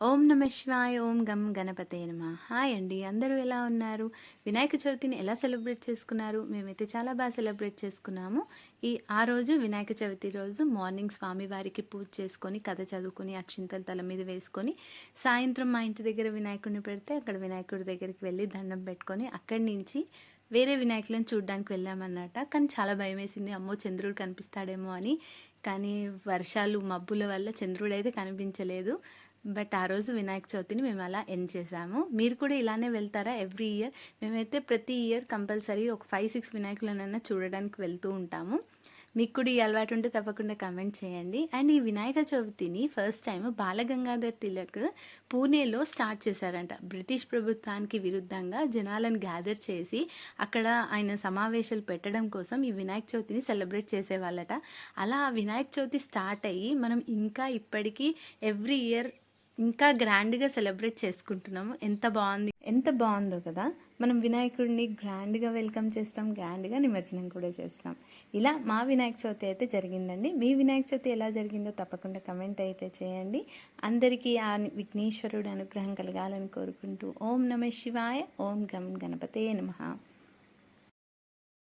ఓం నమ శివాయ ఓం గం గణపతే నమ. హాయ్ అండి అందరూ ఎలా ఉన్నారు? వినాయక చవితిని ఎలా సెలబ్రేట్ చేసుకున్నారు? మేమైతే చాలా బాగా సెలబ్రేట్ చేసుకున్నాము. ఈ ఆ రోజు వినాయక చవితి రోజు మార్నింగ్ స్వామివారికి పూజ చేసుకొని కథ చదువుకొని అక్షింతలు తల మీద వేసుకొని సాయంత్రం మా ఇంటి దగ్గర వినాయకుడిని పెడితే అక్కడ వినాయకుడి దగ్గరికి వెళ్ళి దండం పెట్టుకొని అక్కడి నుంచి వేరే వినాయకులను చూడడానికి వెళ్ళామన్నమాట. కానీ చాలా భయం వేసింది అమ్మో చంద్రుడు కనిపిస్తాడేమో అని. కానీ వర్షాలు మబ్బుల వల్ల చంద్రుడు అయితే కనిపించలేదు. బట్ ఆ రోజు వినాయక చవితిని మేము అలా ఎండ్ చేసాము. మీరు కూడా ఇలానే వెళ్తారా? Every year? మేమైతే ప్రతి ఇయర్ కంపల్సరీ ఒక ఫైవ్ సిక్స్ వినాయకులనైనా చూడడానికి వెళ్తూ ఉంటాము. మీకు కూడా ఈ అలవాటు ఉంటే తప్పకుండా కమెంట్ చేయండి. అండ్ ఈ వినాయక చవితిని ఫస్ట్ టైం బాలగంగాధర్ తిలక్ పూణేలో స్టార్ట్ చేశారంట. బ్రిటిష్ ప్రభుత్వానికి విరుద్ధంగా జనాలను గ్యాదర్ చేసి అక్కడ ఆయన సమావేశాలు పెట్టడం కోసం ఈ వినాయక చవితిని సెలబ్రేట్ చేసేవాళ్ళట. అలా వినాయక చవితి స్టార్ట్ అయ్యి మనం ఇంకా ఇప్పటికీ ఎవ్రీ ఇయర్ ఇంకా గ్రాండ్గా సెలబ్రేట్ చేసుకుంటున్నాము. ఎంత బాగుంది? ఎంత బాగుందో కదా. మనం వినాయకుడిని గ్రాండ్గా వెల్కమ్ చేస్తాం గ్రాండ్గా నిమజ్జనం కూడా చేస్తాం. ఇలా మా వినాయక చవితి అయితే జరిగిందండి. మీ వినాయక చవితి ఎలా జరిగిందో తప్పకుండా కమెంట్ అయితే చేయండి. అందరికీ ఆ విఘ్నేశ్వరుడు అనుగ్రహం కలగాలని కోరుకుంటూ ఓం నమ శివాయ ఓం గం గణపతే నమః.